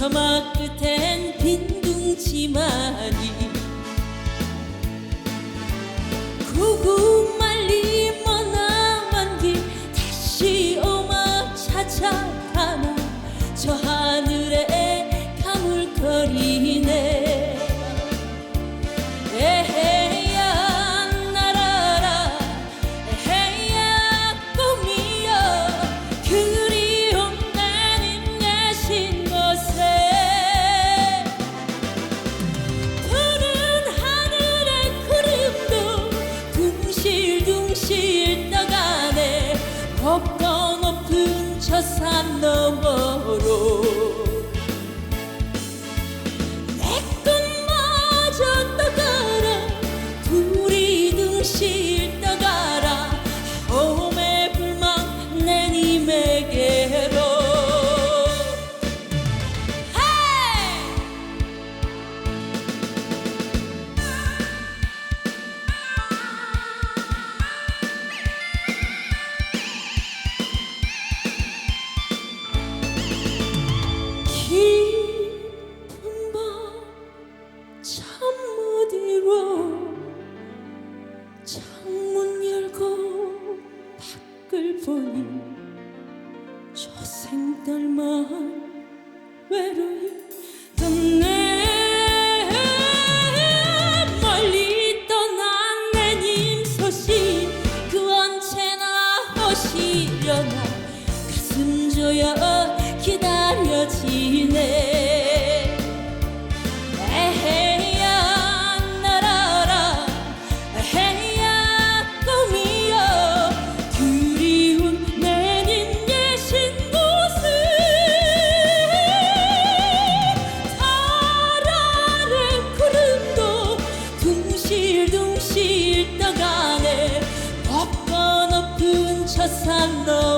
저막 끝엔 빈 둥지만이 구구 없던 높은 저 산 너머로 저 생딸만 외로이 떠네. 멀리 떠난 내님 소식 그 언제나 오시려나 가슴 조여 기다려지네 know